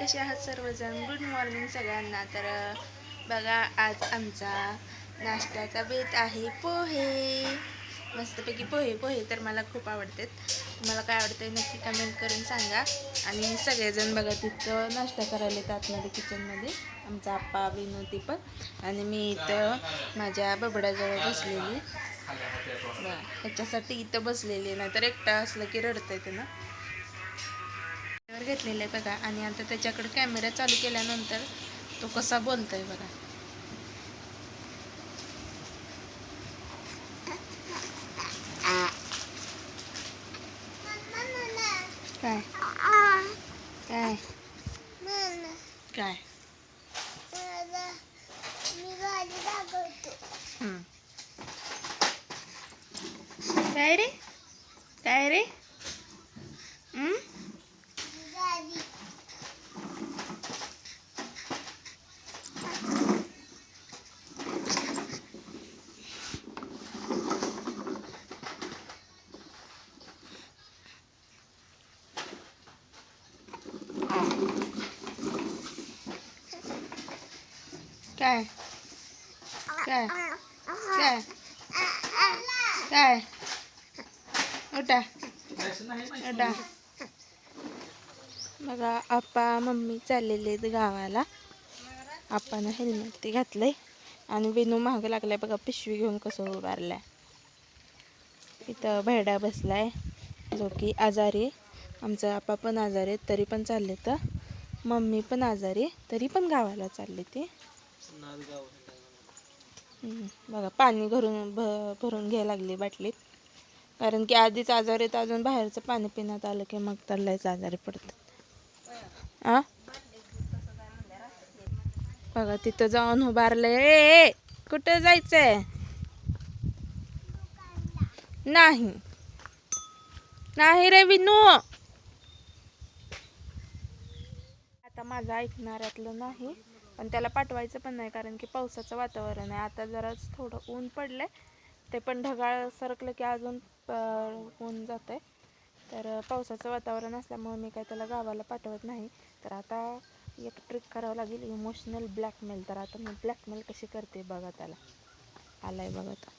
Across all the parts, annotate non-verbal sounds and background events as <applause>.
कसे आहात सर्वजण? गुड मॉर्निंग सगळ्यांना. तर बघा आज आमचा नाश्त्याचा बेत आहे पोहे. मस्तपैकी पोहे पोहे तर मला खूप आवडतात. तुम्हाला काय आवडतं नक्की कमेंट करून सांगा. आणि सगळेजण बघा तिथं नाश्ता करायला येतात आतमध्ये किचनमध्ये आमचा आप्पा विनोदी पण. आणि मी इथं माझ्या बबड्याजवळ बसलेली. ह्याच्यासाठी इथं बसलेली नाही तर एकटा असलं की रडतं येते ना वर घेतलेलं आहे बघा. आणि आता त्याच्याकडे कॅमेरा चालू केल्यानंतर तो कसा बोलतो आहे बघा. काय? काय? काय? काय रे? काय रे हम्म? काय काय काय काय उठा. उठा. बघा आप्पा मम्मी चाललेले आहेत गावाला. आप्पानं हेल्मेट ते घातलंय. आणि विनू महाग लागलाय बघा पिशवी घेऊन कसं उभारलाय. इथं भेडा बसलाय जो की आजारी. आमचा आप्पा पण आजारी आहेत तरी पण चालले तर. मम्मी पण आजारी तरी पण गावाला चालले ते. बघा पाणी भरून भ भरून घ्यायला लागली बाटलीत. कारण की आधीच आजार येतं अजून बाहेरचं पाणी पिण्यात आलं की मग तर लयच आजारी पडतात. आ? बघा तिथं जाऊन उभारलंय ए, कुठं जायचंय? नाही. नाही रे विनू. आता माझं ऐकणाऱ्यातलं नाही पण त्याला पाठवायचं पण नाही कारण की पावसाचं वातावरण आहे. आता जराच थोडं ऊन पडलंय. ते पण ढगाळ सरकलं की अजून प- ऊन आहे तर पावसाचं वातावरण असल्यामुळे मी काय त्याला गावाला पाठवत नाही. तर आता एक ट्रिक करावं लागेल इमोशनल ब्लॅकमेल. तर आता मी ब्लॅकमेल कशी करते बघा त्याला. आलाय बघा तो.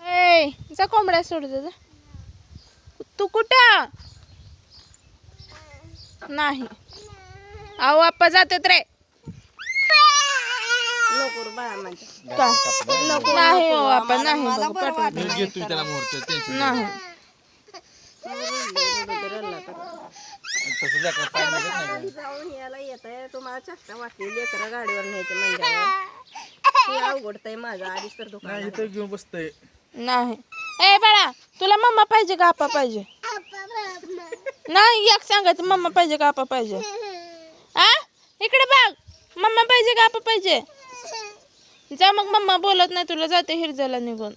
ए जा कोंबड्या सोड जा. तू कुठं? नाही. अहो आप्पा जातात रे. का? नाही हो आपण नाही बघा पाठवत मी घेतो त्याला मुहूर्त टेन्शन नाही. तसं लेकरं पाय निघत नाही का? जाऊन याला येत आहे तुम्हाला चष्टा वाटली लेकरं गाडीवर न्यायचं म्हणजे हे अवघडतंय माझं आधीच तर दुकान नाही इथं घेऊन बसतंय. नाही. ए बाळा तुला मम्मा पाहिजे का आपा पाहिजे? नाही एक सांगायचं मम्मा पाहिजे का आपा पाहिजे? आ? इकडे बघ मम्मा पाहिजे का आपा पाहिजे? जा मग मम्मा बोलत नाही तुला जाते हिरजाला निघून.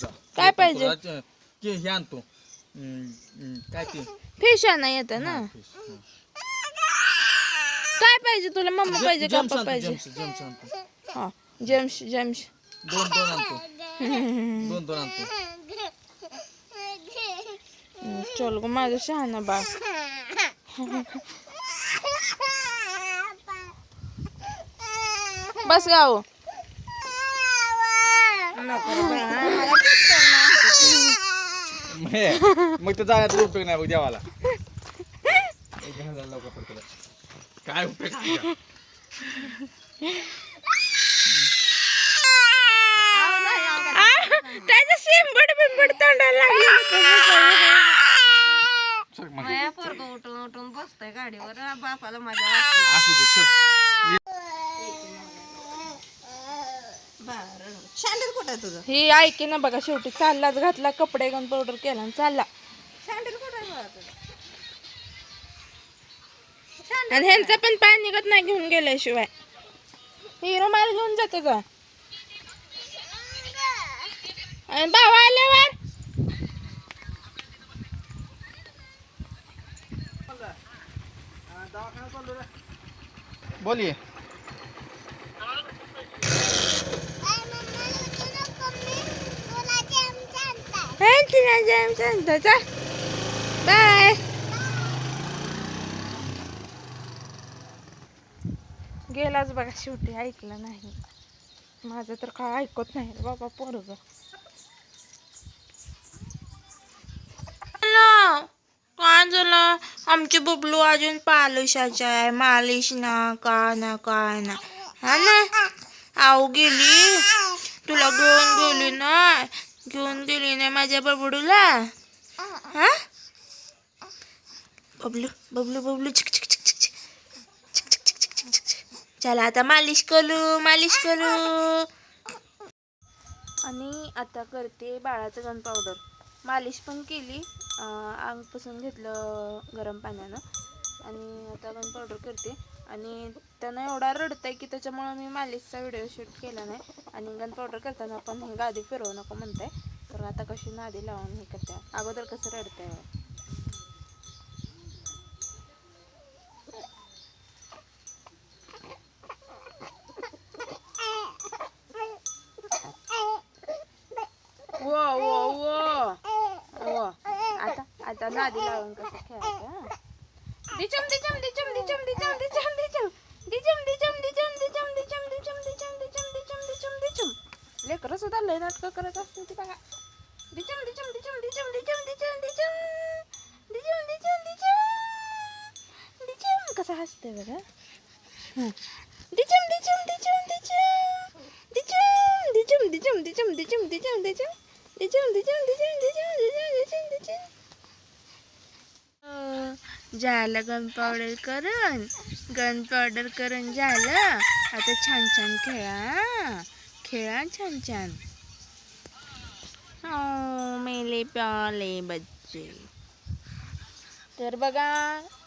जा. काय पाहिजे? तुला हे आणतो. हम्म, हम्म, काय ते? फिश आणा येतं ना. काय पाहिजे तुला? मम्मा पाहिजे का पाहिजे? जेम्स जेम्स आणतो. हा जेम्स जेम्स. दोन दोन आणतो. दोन दोन आणतो. चल ग माझं शहाणा बा <laughs> बस गाव हे, मग ते जाण्यात उपयोग नाही बघ देवाला एक हजार लवकर पड तुला. काय उपयोग? त्याचं शिंबड बिंबड तोंडाला. माझ्या पोरग उठून उठून बसतंय गाडीवर बापाला माझ्या. असू दे चल सँडल कुठं आहे तुझं? ही ऐके ना बघा शेवटी. चाललाच घातला कपडे गन पावडर केला आणि चालला. सँडल कुठं आहे बघा तुझं? आणि ह्यांचं पण पाय निघत नाही घेऊन गेल्याशिवाय. ही रुमाल घेऊन जाते का आणि भावा आल्यावर? बोलिये बाय गेलाच बघा शेवटी ऐकलं नाही. माझं तर काय ऐकत नाही. बाबा पोरग काय झालं? आमचे बबलू अजून पालिशाचा आहे. मालिश ना का ना काय ना. हा ना? आऊ गेली? तुला घेऊन गेली ना? घेऊन गेली ना माझ्या बबडूला हा? बबलू बबलू बबलू चिक चिक चिक चिक चिक चिक चिक चिक चिक चिक. चला आता मालिश करू मालिश करू. आणि आता करते बाळाचं गन पावडर मालिश पण केली. अंग पुसून घेतलं गरम पाण्यानं. आणि आता गन पावडर करते. आणि त्यानं एवढा रडतंय की त्याच्यामुळं मी मालिशचा व्हिडिओ शूट केला नाही. आणि गन पावडर करताना पण हे गादी फिरवू नको म्हणताय. तर आता कशी नादी लावून हे करते. अगोदर कसं रडतंय? आहे वो वो वो आता आता नादी लावून कसं खेळायचं दिचम दिचम दिचम दिचम दिचम दिचम दिचम दिचम दिचम दिचम दिचम दिचम दिचम दिचम दिचम दिचम दिचम दिचम लेकरं सुद्धा लय नाटकं करत असते ती बघा दिचम दिचम दिचम दिचम दिचम दिचम दिचम दिचम दिचम दिचम दिचम कसं हसते बघा हं. दिचम दिचम दिचम दिचम दिचम दिचम दिचम दिचम दिचम दिचम दिचम दिचम दिचम दिचम दिचम दिचम दिचम दिचम झालं गन पावडर करून गन पावडर करून झालं. आता छान छान खेळा खेळा छान छान. हो मेले प्याले बच्चे. तर बघा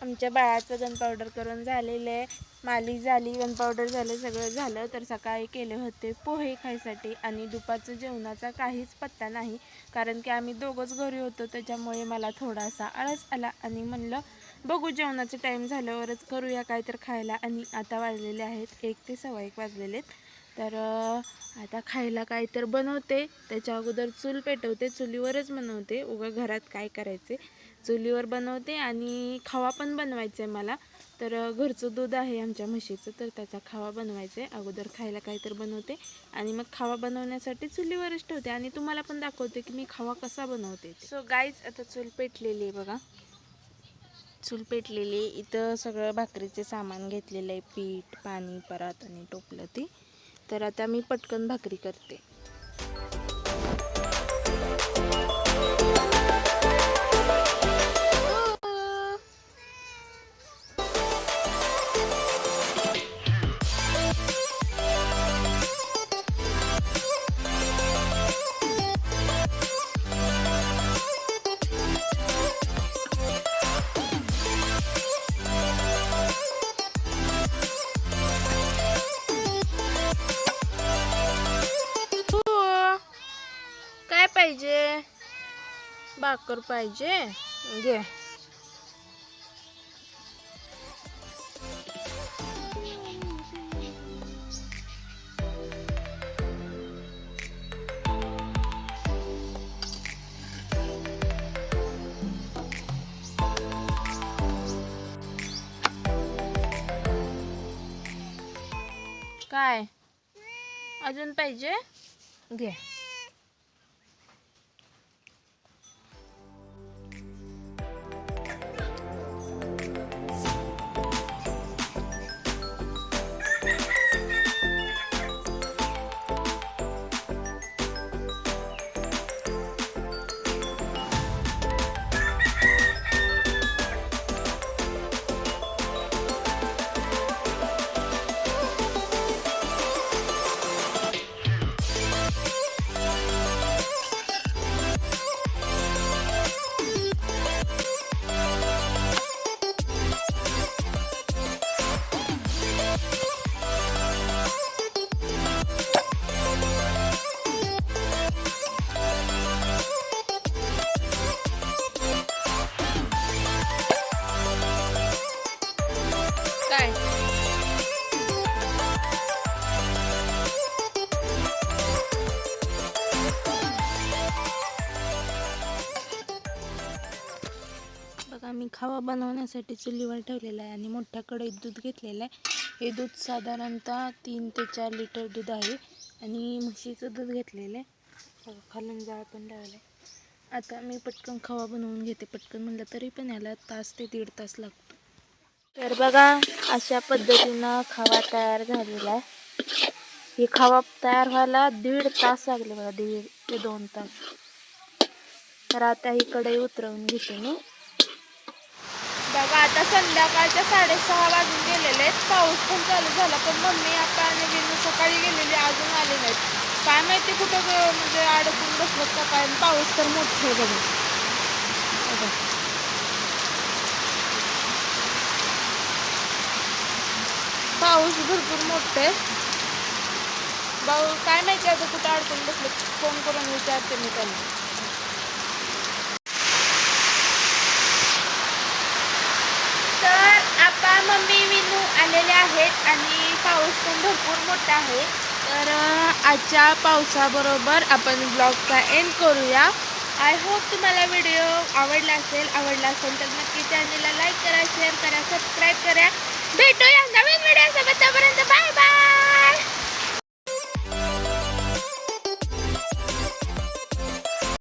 आमच्या बाळाचं गन पावडर करून झालेलं आहे. मालिश झाली गन पावडर झालं सगळं झालं. तर सकाळी केले होते पोहे खायसाठी आणि दुपारचं जेवणाचा काहीच पत्ता नाही. कारण की आम्ही दोघंच घरी होतो त्याच्यामुळे मला थोडासा आळस आला आणि म्हणलं बघू जेवणाचे टाईम झाल्यावरच करूया काय तर खायला. आणि आता वाजलेले आहेत एक ते सव्वा एक वाजलेले आहेत तर आता खायला काय तर बनवते. त्याच्या अगोदर चूल पेटवते. चुलीवरच बनवते. उगा घरात काय करायचे? चुलीवर बनवते आणि खवा पण बनवायचा आहे मला. तर घरचं दूध आहे आमच्या म्हशीचं. तर त्याचा खावा बनवायचा आहे अगोदर खायला काय तर बनवते. आणि मग खावा बनवण्यासाठी चुलीवरच ठेवते. आणि तुम्हाला पण दाखवते की मी खावा कसा बनवते सो गाईज आता चूल पेटलेली आहे बघा. चूल पेटलेली इथं सगळं भाकरीचे सामान घेतलेलं आहे पीठ पाणी परात आणि टोपलं ते. तर आता मी पटकन भाकरी करते. भाकर पाहिजे. घे. काय? अजून पाहिजे? घे. आम्ही खावा बनवण्यासाठी चुलीवर ठेवलेला आहे आणि मोठ्या कढईत दूध घेतलेलं आहे. हे दूध साधारणतः तीन ते चार लिटर दूध आहे आणि म्हशीचं दूध घेतलेलं आहे. हो, खालून जाळ पण लावलं आहे. आता मी पटकन खवा बनवून घेते. पटकन म्हणलं तरी पण याला तास ते दीड तास लागतो. तर बघा अशा पद्धतीनं खवा तयार झालेला आहे. हे खवा तयार व्हायला दीड तास लागले बघा दीड ते दोन तास. तर आता ही कढई उतरवून घेते मी. बघा आता संध्याकाळच्या साडेसहा वाजून गेलेले आहेत. पाऊस पण चालू झाला पण मम्मी आता आणि विनू सकाळी गेलेली अजून आले नाहीत. काय माहिती कुठं म्हणजे अडकून बसलं का काय? पाऊस तर मोठं आहे बघा. बघा. पाऊस भरपूर मोठं आहे. भाऊ काय माहिती आता कुठं अडकून बसलं फोन करून विचारते मी त्यांना तर आता मम्मी विनू आलेले आहेत आणि पाऊस पण भरपूर मोठा आहे. तर आजच्या पावसाबरोबर आपण ब्लॉगचा एंड करूया. आय होप तुम्हाला व्हिडिओ आवडला असेल आवडला असेल तर नक्की चॅनलला लाईक करा शेअर करा सबस्क्राईब करा. भेटूया नवीन व्हिडिओ सोबत. तोपर्यंत बाय बाय